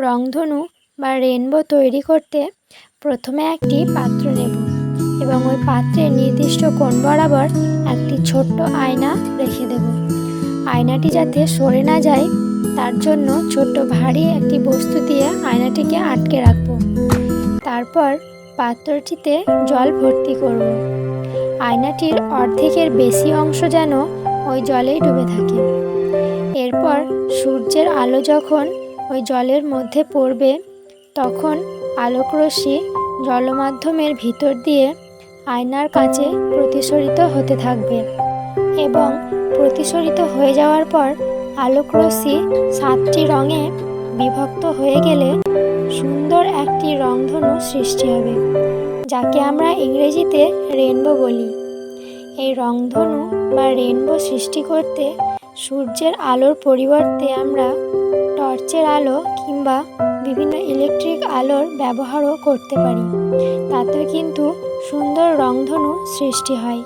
রংধনু বা রেনবো তৈরি করতে প্রথমে একটি পাত্র নেব এবং ওই পাত্রে নির্দিষ্ট কোণ বরাবর একটি ছোট্ট আয়না রেখে দেব। আয়নাটি যাতে সরে না যায়, তার জন্য ছোট্ট ভারী একটি বস্তু দিয়ে আয়নাটিকে আটকে রাখব। তারপর পাত্রটিতে জল ভর্তি করব। আয়নাটির অর্ধেকের বেশি অংশ যেন ওই জলেই ডুবে থাকে। এরপর সূর্যের আলো যখন ওই জলের মধ্যে পড়বে, তখন আলোকরশ্মি জলমাধ্যমের ভিতর দিয়ে আয়নার কাছে প্রতিসরিত হতে থাকবে এবং প্রতিসরিত হয়ে যাওয়ার পর আলোকরশ্মি সাতটি রঙে বিভক্ত হয়ে গেলে সুন্দর একটি রংধনু সৃষ্টি হবে, যাকে আমরা ইংরেজিতে রেনবো বলি। এই রংধনু বা রেনবো সৃষ্টি করতে সূর্যের আলোর পরিবর্তে আমরা টর্চের আলো কিংবা বিভিন্ন ইলেকট্রিক আলোর ব্যবহারও করতে পারি। তাতে কিন্তু সুন্দর রংধনু সৃষ্টি হয়।